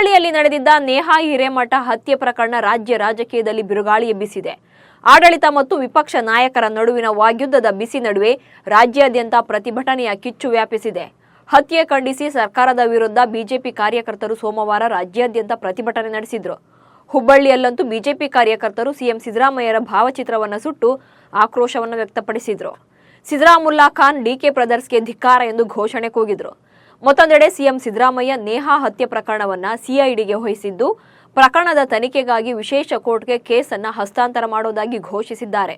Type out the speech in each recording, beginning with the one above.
ಹುಬ್ಬಳ್ಳಿಯಲ್ಲಿ ನಡೆದಿದ್ದ ನೇಹಾ ಹಿರೇಮಠ ಹತ್ಯೆ ಪ್ರಕರಣ ರಾಜ್ಯ ರಾಜಕೀಯದಲ್ಲಿ ಬಿರುಗಾಳಿ ಎಬ್ಬಿಸಿದೆ. ಆಡಳಿತ ಮತ್ತು ವಿಪಕ್ಷ ನಾಯಕರ ನಡುವಿನ ವಾಗ್ಯುದ್ಧದ ಬಿಸಿ ನಡುವೆ ರಾಜ್ಯಾದ್ಯಂತ ಪ್ರತಿಭಟನೆಯ ಕಿಚ್ಚು ವ್ಯಾಪಿಸಿದೆ. ಹತ್ಯೆ ಖಂಡಿಸಿ ಸರ್ಕಾರದ ವಿರುದ್ಧ ಬಿಜೆಪಿ ಕಾರ್ಯಕರ್ತರು ಸೋಮವಾರ ರಾಜ್ಯಾದ್ಯಂತ ಪ್ರತಿಭಟನೆ ನಡೆಸಿದ್ರು. ಹುಬ್ಬಳ್ಳಿಯಲ್ಲಂತೂ ಬಿಜೆಪಿ ಕಾರ್ಯಕರ್ತರು ಸಿಎಂ ಸಿದ್ದರಾಮಯ್ಯರ ಭಾವಚಿತ್ರವನ್ನು ಸುಟ್ಟು ಆಕ್ರೋಶವನ್ನು ವ್ಯಕ್ತಪಡಿಸಿದ್ರು. ಸಿದ್ದರಾಮುಲ್ಲಾ ಖಾನ್ ಡಿಕೆ ಬ್ರದರ್ಸ್ಗೆ ಧಿಕ್ಕಾರ ಎಂದು ಘೋಷಣೆ ಕೂಗಿದ್ರು. ಮತ್ತೊಂದೆಡೆ ಸಿಎಂ ಸಿದ್ದರಾಮಯ್ಯ ನೇಹಾ ಹತ್ಯೆ ಪ್ರಕರಣವನ್ನ ಸಿಐಡಿಗೆ ವಹಿಸಿದ್ದು, ಪ್ರಕರಣದ ತನಿಖೆಗಾಗಿ ವಿಶೇಷ ಕೋರ್ಟ್ಗೆ ಕೇಸನ್ನ ಹಸ್ತಾಂತರ ಮಾಡೋದಾಗಿ ಘೋಷಿಸಿದ್ದಾರೆ.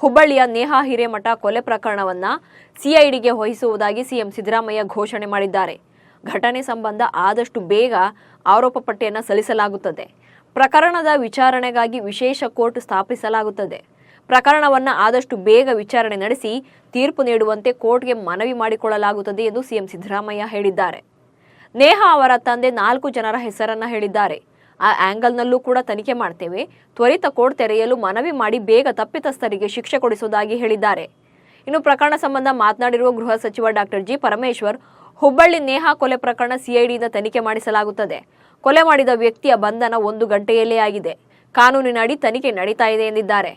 ಹುಬ್ಬಳ್ಳಿಯ ನೇಹಾ ಹಿರೇಮಠ ಕೊಲೆ ಪ್ರಕರಣವನ್ನ ಸಿಐಡಿಗೆ ವಹಿಸುವುದಾಗಿ ಸಿಎಂ ಸಿದ್ದರಾಮಯ್ಯ ಘೋಷಣೆ ಮಾಡಿದ್ದಾರೆ. ಘಟನೆ ಸಂಬಂಧ ಆದಷ್ಟು ಬೇಗ ಆರೋಪ ಪಟ್ಟಿಯನ್ನು ಸಲ್ಲಿಸಲಾಗುತ್ತದೆ. ಪ್ರಕರಣದ ವಿಚಾರಣೆಗಾಗಿ ವಿಶೇಷ ಕೋರ್ಟ್ ಸ್ಥಾಪಿಸಲಾಗುತ್ತದೆ. ಪ್ರಕರಣವನ್ನು ಆದಷ್ಟು ಬೇಗ ವಿಚಾರಣೆ ನಡೆಸಿ ತೀರ್ಪು ನೀಡುವಂತೆ ಕೋರ್ಟ್ಗೆ ಮನವಿ ಮಾಡಿಕೊಳ್ಳಲಾಗುತ್ತದೆ ಎಂದು ಸಿಎಂ ಸಿದ್ದರಾಮಯ್ಯ ಹೇಳಿದ್ದಾರೆ. ನೇಹಾ ಅವರ ತಂದೆ ನಾಲ್ಕು ಜನರ ಹೆಸರನ್ನ ಹೇಳಿದ್ದಾರೆ. ಆ ಆಂಗಲ್ನಲ್ಲೂ ಕೂಡ ತನಿಖೆ ಮಾಡ್ತೇವೆ. ತ್ವರಿತ ಕೋರ್ಟ್ ತೆರೆಯಲು ಮನವಿ ಮಾಡಿ ಬೇಗ ತಪ್ಪಿತಸ್ಥರಿಗೆ ಶಿಕ್ಷೆ ಕೊಡಿಸುವುದಾಗಿ ಹೇಳಿದ್ದಾರೆ. ಇನ್ನು ಪ್ರಕರಣ ಸಂಬಂಧ ಮಾತನಾಡಿರುವ ಗೃಹ ಸಚಿವ ಡಾಕ್ಟರ್ ಜಿ. ಪರಮೇಶ್ವರ್, ಹುಬ್ಬಳ್ಳಿ ನೇಹಾ ಕೊಲೆ ಪ್ರಕರಣ ಸಿಐಡಿಯಿಂದ ತನಿಖೆ ಮಾಡಿಸಲಾಗುತ್ತದೆ. ಕೊಲೆ ಮಾಡಿದ ವ್ಯಕ್ತಿಯ ಬಂಧನ ಒಂದು ಗಂಟೆಯಲ್ಲೇ ಆಗಿದೆ. ಕಾನೂನಿನಡಿ ತನಿಖೆ ನಡೀತಾ ಇದೆ ಎಂದಿದ್ದಾರೆ.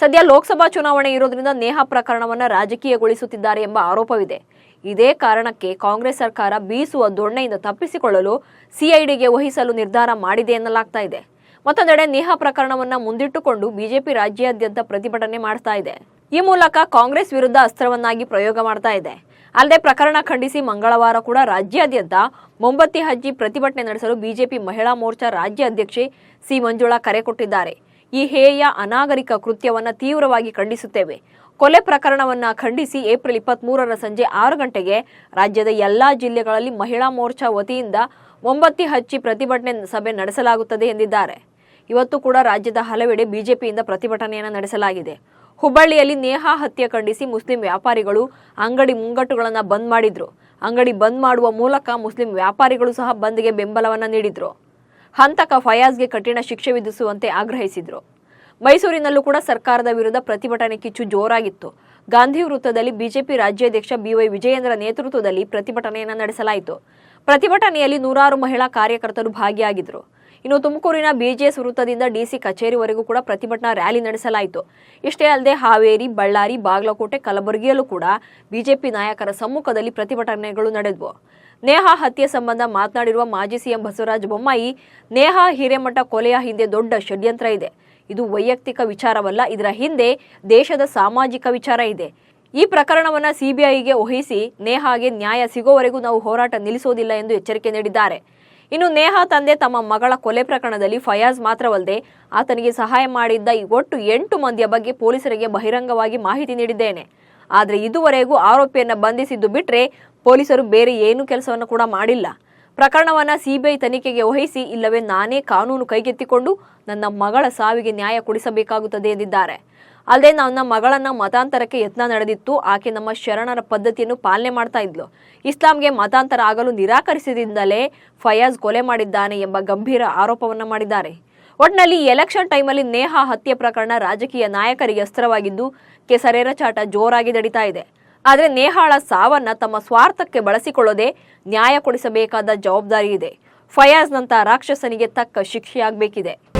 ಸದ್ಯ ಲೋಕಸಭಾ ಚುನಾವಣೆ ಇರೋದ್ರಿಂದ ನೇಹಾ ಪ್ರಕರಣವನ್ನು ರಾಜಕೀಯಗೊಳಿಸುತ್ತಿದ್ದಾರೆ ಎಂಬ ಆರೋಪವಿದೆ. ಇದೇ ಕಾರಣಕ್ಕೆ ಕಾಂಗ್ರೆಸ್ ಸರ್ಕಾರ ಬೀಸುವ ದೊಣ್ಣೆಯಿಂದ ತಪ್ಪಿಸಿಕೊಳ್ಳಲು ಸಿಐಡಿಗೆ ವಹಿಸಲು ನಿರ್ಧಾರ ಮಾಡಿದೆ ಎನ್ನಲಾಗ್ತಾ ಇದೆ. ಮತ್ತೊಂದೆಡೆ ನೇಹಾ ಪ್ರಕರಣವನ್ನ ಮುಂದಿಟ್ಟುಕೊಂಡು ಬಿಜೆಪಿ ರಾಜ್ಯಾದ್ಯಂತ ಪ್ರತಿಭಟನೆ ಮಾಡ್ತಾ ಇದೆ. ಈ ಮೂಲಕ ಕಾಂಗ್ರೆಸ್ ವಿರುದ್ಧ ಅಸ್ತ್ರವನ್ನಾಗಿ ಪ್ರಯೋಗ ಮಾಡ್ತಾ ಇದೆ. ಅಲ್ಲದೆ ಪ್ರಕರಣ ಖಂಡಿಸಿ ಮಂಗಳವಾರ ಕೂಡ ರಾಜ್ಯಾದ್ಯಂತ ಮೊಂಬತ್ತಿ ಹಜ್ಜಿ ಪ್ರತಿಭಟನೆ ನಡೆಸಲು ಬಿಜೆಪಿ ಮಹಿಳಾ ಮೋರ್ಚಾ ರಾಜ್ಯ ಅಧ್ಯಕ್ಷೆ ಸಿ ಮಂಜುಳಾ ಕರೆ ಕೊಟ್ಟಿದ್ದಾರೆ. ಈ ಹೇಯ ಅನಾಗರಿಕ ಕೃತ್ಯವನ್ನು ತೀವ್ರವಾಗಿ ಖಂಡಿಸುತ್ತೇವೆ. ಕೊಲೆ ಪ್ರಕರಣವನ್ನ ಖಂಡಿಸಿ ಏಪ್ರಿಲ್ ಇಪ್ಪತ್ತ್ ಮೂರರ ಸಂಜೆ ಆರು ಗಂಟೆಗೆ ರಾಜ್ಯದ ಎಲ್ಲಾ ಜಿಲ್ಲೆಗಳಲ್ಲಿ ಮಹಿಳಾ ಮೋರ್ಚಾ ವತಿಯಿಂದ ಮೊಂಬತ್ತಿ ಹಚ್ಚಿ ಪ್ರತಿಭಟನೆ ಸಭೆ ನಡೆಸಲಾಗುತ್ತದೆ ಎಂದಿದ್ದಾರೆ. ಇವತ್ತು ಕೂಡ ರಾಜ್ಯದ ಹಲವೆಡೆ ಬಿಜೆಪಿಯಿಂದ ಪ್ರತಿಭಟನೆಯನ್ನು ನಡೆಸಲಾಗಿದೆ. ಹುಬ್ಬಳ್ಳಿಯಲ್ಲಿ ನೇಹಾ ಹತ್ಯೆ ಖಂಡಿಸಿ ಮುಸ್ಲಿಂ ವ್ಯಾಪಾರಿಗಳು ಅಂಗಡಿ ಮುಂಗಟ್ಟುಗಳನ್ನು ಬಂದ್ ಮಾಡಿದ್ರು. ಅಂಗಡಿ ಬಂದ್ ಮಾಡುವ ಮೂಲಕ ಮುಸ್ಲಿಂ ವ್ಯಾಪಾರಿಗಳು ಸಹ ಬಂದ್ಗೆ ಬೆಂಬಲವನ್ನು ನೀಡಿದ್ರು. ಹಂತಕ ಫಯಾಜ್ಗೆ ಕಠಿಣ ಶಿಕ್ಷೆ ವಿಧಿಸುವಂತೆ ಆಗ್ರಹಿಸಿದರು. ಮೈಸೂರಿನಲ್ಲೂ ಕೂಡ ಸರ್ಕಾರದ ವಿರುದ್ಧ ಪ್ರತಿಭಟನೆ ಕಿಚ್ಚು ಜೋರಾಗಿತ್ತು. ಗಾಂಧಿ ವೃತ್ತದಲ್ಲಿ ಬಿಜೆಪಿ ರಾಜ್ಯಾಧ್ಯಕ್ಷ ಬಿವೈ ವಿಜಯೇಂದ್ರ ನೇತೃತ್ವದಲ್ಲಿ ಪ್ರತಿಭಟನೆಯನ್ನು ನಡೆಸಲಾಯಿತು. ಪ್ರತಿಭಟನೆಯಲ್ಲಿ ನೂರಾರು ಮಹಿಳಾ ಕಾರ್ಯಕರ್ತರು ಭಾಗಿಯಾಗಿದ್ದರು ಇನ್ನು ತುಮಕೂರಿನ ಬಿಜೆಎಸ್ ವೃತ್ತದಿಂದ ಡಿಸಿ ಕಚೇರಿವರೆಗೂ ಕೂಡ ಪ್ರತಿಭಟನಾ ರ್ಯಾಲಿ ನಡೆಸಲಾಯಿತು. ಇಷ್ಟೇ ಅಲ್ಲದೆ ಹಾವೇರಿ, ಬಳ್ಳಾರಿ, ಬಾಗಲಕೋಟೆ, ಕಲಬುರಗಿಯಲ್ಲೂ ಕೂಡ ಬಿಜೆಪಿ ನಾಯಕರ ಸಮ್ಮುಖದಲ್ಲಿ ಪ್ರತಿಭಟನೆಗಳು ನಡೆದವು. ನೇಹಾ ಹತ್ಯೆ ಸಂಬಂಧ ಮಾತನಾಡಿರುವ ಮಾಜಿ ಸಿಎಂ ಬಸವರಾಜ ಬೊಮ್ಮಾಯಿ, ನೇಹಾ ಹಿರೇಮಠ ಕೊಲೆಯ ಹಿಂದೆ ದೊಡ್ಡ ಷಡ್ಯಂತ್ರ ಇದೆ. ಇದು ವೈಯಕ್ತಿಕ ವಿಚಾರವಲ್ಲ, ಇದರ ಹಿಂದೆ ದೇಶದ ಸಾಮಾಜಿಕ ವಿಚಾರ ಇದೆ. ಈ ಪ್ರಕರಣವನ್ನು ಸಿಬಿಐಗೆ ವಹಿಸಿ ನೇಹಾಗೆ ನ್ಯಾಯ ಸಿಗೋವರೆಗೂ ನಾವು ಹೋರಾಟ ನಿಲ್ಲಿಸೋದಿಲ್ಲ ಎಂದು ಎಚ್ಚರಿಕೆ ನೀಡಿದ್ದಾರೆ. ಇನ್ನು ನೇಹಾ ತಂದೆ ತಮ್ಮ ಮಗಳ ಕೊಲೆ ಪ್ರಕರಣದಲ್ಲಿ ಫಯಾಜ್ ಮಾತ್ರವಲ್ಲದೆ ಆತನಿಗೆ ಸಹಾಯ ಮಾಡಿದ್ದ ಒಟ್ಟು ಎಂಟು ಮಂದಿಯ ಬಗ್ಗೆ ಪೊಲೀಸರಿಗೆ ಬಹಿರಂಗವಾಗಿ ಮಾಹಿತಿ ನೀಡಿದ್ದೇನೆ. ಆದರೆ ಇದುವರೆಗೂ ಆರೋಪಿಯನ್ನು ಬಂಧಿಸಿದ್ದು ಬಿಟ್ರೆ ಪೊಲೀಸರು ಬೇರೆ ಏನು ಕೆಲಸವನ್ನು ಕೂಡ ಮಾಡಿಲ್ಲ. ಪ್ರಕರಣವನ್ನ ಸಿಬಿಐ ತನಿಖೆಗೆ ವಹಿಸಿ ಇಲ್ಲವೇ ನಾನೇ ಕಾನೂನು ಕೈಗೆತ್ತಿಕೊಂಡು ನನ್ನ ಮಗಳ ಸಾವಿಗೆ ನ್ಯಾಯ ಕೊಡಿಸಬೇಕಾಗುತ್ತದೆ ಎಂದಿದ್ದಾರೆ. ಅಲ್ಲದೆ ನನ್ನ ಮಗಳನ್ನ ಮತಾಂತರಕ್ಕೆ ಯತ್ನ ನಡೆದಿತ್ತು. ಆಕೆ ನಮ್ಮ ಶರಣರ ಪದ್ಧತಿಯನ್ನು ಪಾಲನೆ ಮಾಡ್ತಾ ಇದ್ಲು. ಇಸ್ಲಾಂಗೆ ಮತಾಂತರ ಆಗಲು ನಿರಾಕರಿಸಿದಿಂದಲೇ ಫಯಾಜ್ ಕೊಲೆ ಮಾಡಿದ್ದಾನೆ ಎಂಬ ಗಂಭೀರ ಆರೋಪವನ್ನು ಮಾಡಿದ್ದಾರೆ. ಒಟ್ನಲ್ಲಿ ಎಲೆಕ್ಷನ್ ಟೈಮಲ್ಲಿ ನೇಹಾ ಹತ್ಯೆ ಪ್ರಕರಣ ರಾಜಕೀಯ ನಾಯಕರಿಗೆ ಅಸ್ತ್ರವಾಗಿದ್ದು, ಕೆಸರೇರ ಚಾಟ ಜೋರಾಗಿ ನಡೀತಾ ಇದೆ. ಆದರೆ ನೇಹಾಳ ಸಾವನ್ನ ತಮ್ಮ ಸ್ವಾರ್ಥಕ್ಕೆ ಬಳಸಿಕೊಳ್ಳದೆ ನ್ಯಾಯ ಕೊಡಿಸಬೇಕಾದ ಜವಾಬ್ದಾರಿ ಇದೆ. ಫಯಾಜ್ನಂತ ರಾಕ್ಷಸನಿಗೆ ತಕ್ಕ ಶಿಕ್ಷೆಯಾಗಬೇಕಿದೆ.